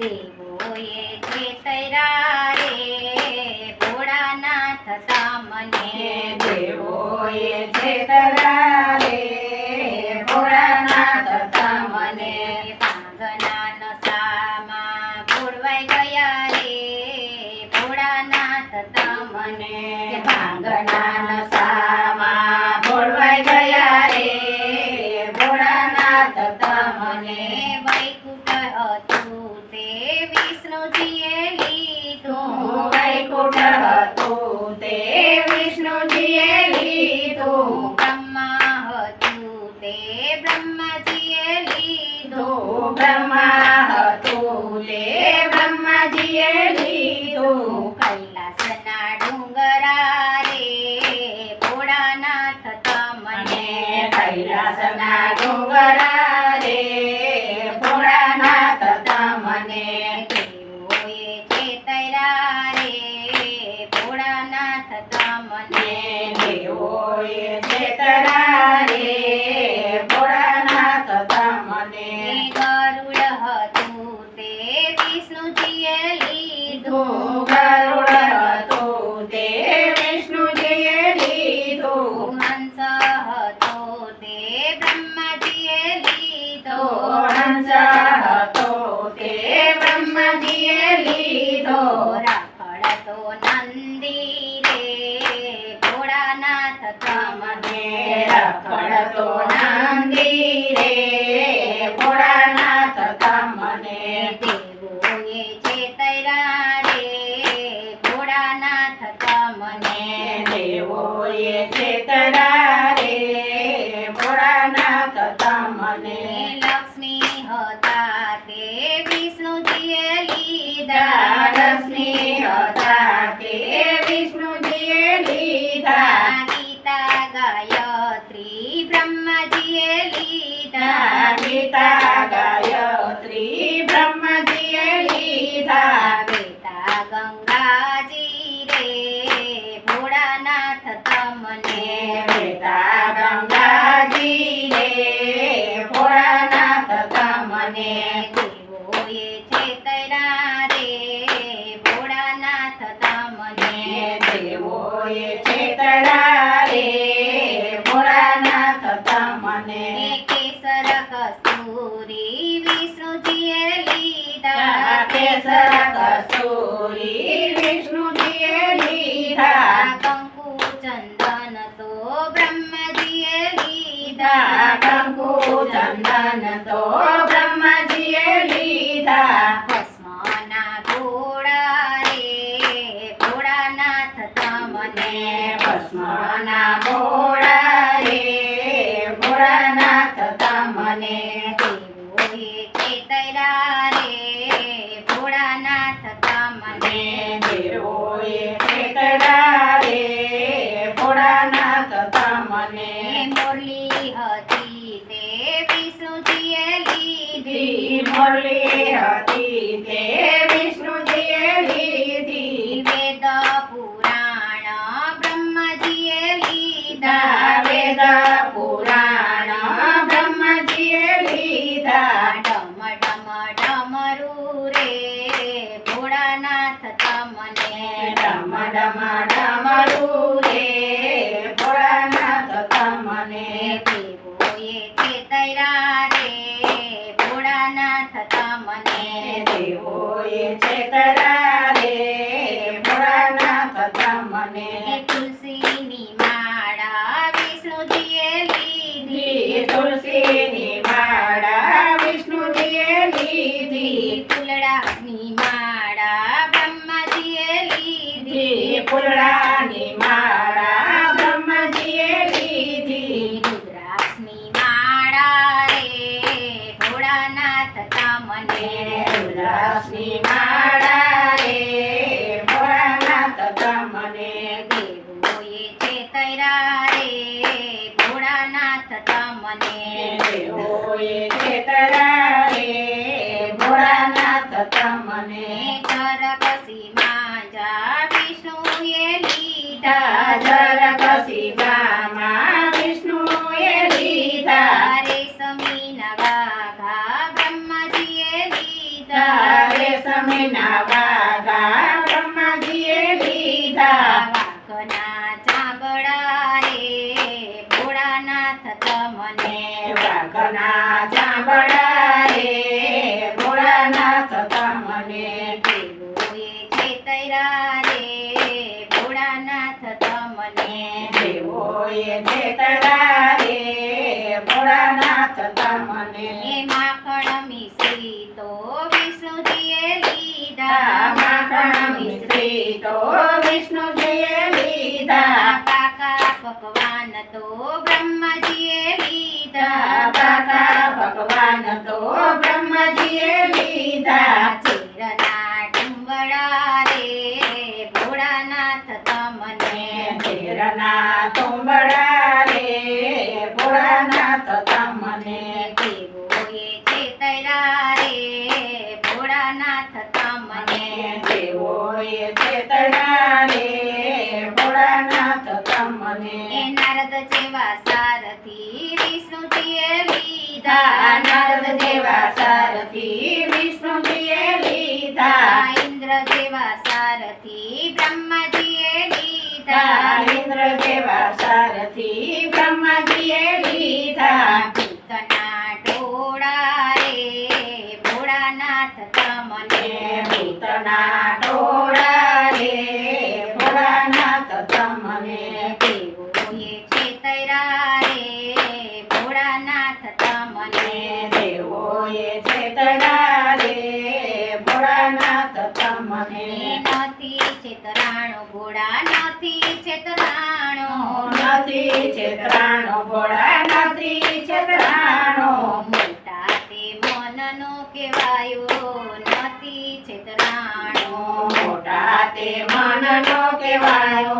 દેવોએ છેતર્યા રે ભોળાનાથ તમને દેવોએ છેતરા રે પાંગના ગયા રે ભોળાનાથ તમને ભાંગના વિષ્ણુજીએ લીધું વિષ્ણુજીએ લીધો ગરુડ હતો તે વિષ્ણુજીએ લીધો. હંસ હતો તે બ્રહ્માજીએ લીધો. હંસ હતો તે બ્રહ્માજીએ લીધો. રાખડતો નંદી રે ભોળાનાથ તમને રખડતો નંદી રે ભોળાનાથ તમને લીધા લક્ષ્મી દેવોએ છેતર્યા રે ભોળાનાથ તમને દેવોએ છેતરા રે ભોળાનાથ તમને કેસર કસ્તુરી વિષ્ણુજીએ લીધા. કેસર કસ્તુરી વિષ્ણુજીએ લીધા કંકુ ચંદન તો બ્રહ્મજીએ લીધા કંકુ ચંદન તો બ્રહ્મજીએ લીધા ભસ્મના ઘોડા રે ભોળાનાથ તમને ભસ્મના ભોળા રે ભોળાનાથ તમને છેતર્યા રે ભોળાનાથ તમને દેવોએ છેતરા રે ભોળાનાથ તમને મુરલી હતી તે વિષ્ણુજીએ લીધી. હતી તે વિષ્ણુજીએ તુલસીની માળા વિષ્ણુજીએ લીધી ફૂલડાની માળા બ્રહ્માજીએ લીધી ધી ફૂલડાની માળા બ્રહ્મજીએ લીધી. રુદ્રાક્ષની માળા રે ભોળાનાથ તમને રુદ્રાક્ષની માળા રે. લીધા માખણ મિશ્રી તો વિષ્ણુજીએ લીધા કાકા પકવાન તો બ્રહ્માજીએ લીધા કાકા ભગવાન તો બ્રહ્મજીએ લીધા ચીરના ડુંબળા રે ભોળાનાથ તમને તેરના તુંબડા રે ભોળાનાથ તમને દેવોએ છેતર્યા રે ભોળાનાથ તમને દેવોએ ચેતના રે ભોળાનાથ તમને એ નારદ જેવા સારથી વિષ્ણુજીએ લીધા નારદ દેવા સારથી વિષ્ણુજીએ લીધા ઇન્દ્ર જેવા સારથી બ્રહ્માજીએ લીધા ઇન્દ્ર જેવા સારથી બ્રહ્માજીએ લીધા ભૂતના ટોળા તમને દેવોએ ચેતના રે ભોળાનાથ મોટા તે મનનો કહેવાયો નથી છેતરાણો મોટા તે મનનો કહેવાયો.